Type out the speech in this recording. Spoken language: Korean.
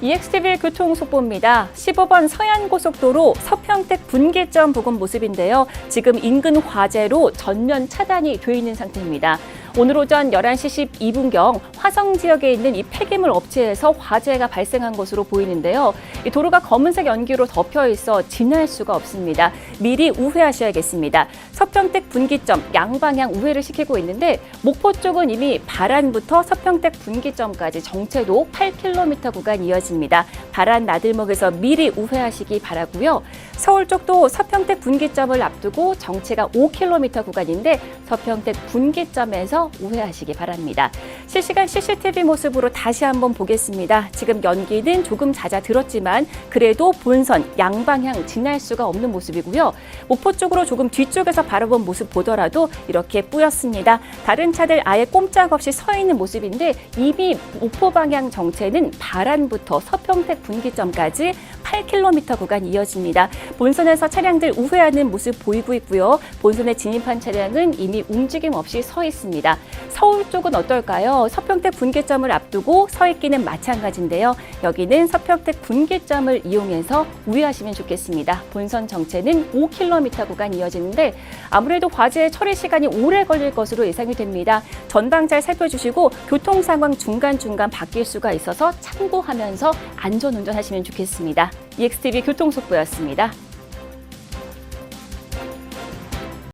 EXTV 교통속보입니다. 15번 서해안고속도로 서평택 분기점 부근 모습인데요. 지금 인근 화재로 전면 차단이 돼 있는 상태입니다. 오늘 오전 11시 12분경 화성 지역에 있는 이 폐기물 업체에서 화재가 발생한 것으로 보이는데요. 이 도로가 검은색 연기로 덮여 있어 지날 수가 없습니다. 미리 우회하셔야겠습니다. 서평택 분기점 양방향 우회를 시키고 있는데 목포 쪽은 이미 바란부터 서평택 분기점까지 정체도 8km 구간 이어집니다. 바란 나들목에서 미리 우회하시기 바라고요. 서울 쪽도 서평택 분기점을 앞두고 정체가 5km 구간인데 서평택 분기점에서 우회하시기 바랍니다. 실시간 CCTV 모습으로 다시 한번 보겠습니다. 지금 연기는 조금 잦아 들었지만 그래도 본선 양방향 지날 수가 없는 모습이고요. 목포 쪽으로 조금 뒤쪽에서 바라본 모습 보더라도 이렇게 뿌였습니다. 다른 차들 아예 꼼짝없이 서 있는 모습인데 이미 목포 방향 정체는 바란부터 서평택 분기점까지 8km 구간 이어집니다. 본선에서 차량들 우회하는 모습 보이고 있고요. 본선에 진입한 차량은 이미 움직임 없이 서 있습니다. 서울 쪽은 어떨까요? 서평택 분기점을 앞두고 서 있기는 마찬가지인데요. 여기는 서평택 분기점을 이용해서 우회하시면 좋겠습니다. 본선 정체는 5km 구간 이어지는데 아무래도 화재 처리 시간이 오래 걸릴 것으로 예상이 됩니다. 전방 잘 살펴주시고 교통 상황 중간중간 바뀔 수가 있어서 참고하면서 안전 운전하시면 좋겠습니다. EXTV 교통속보였습니다.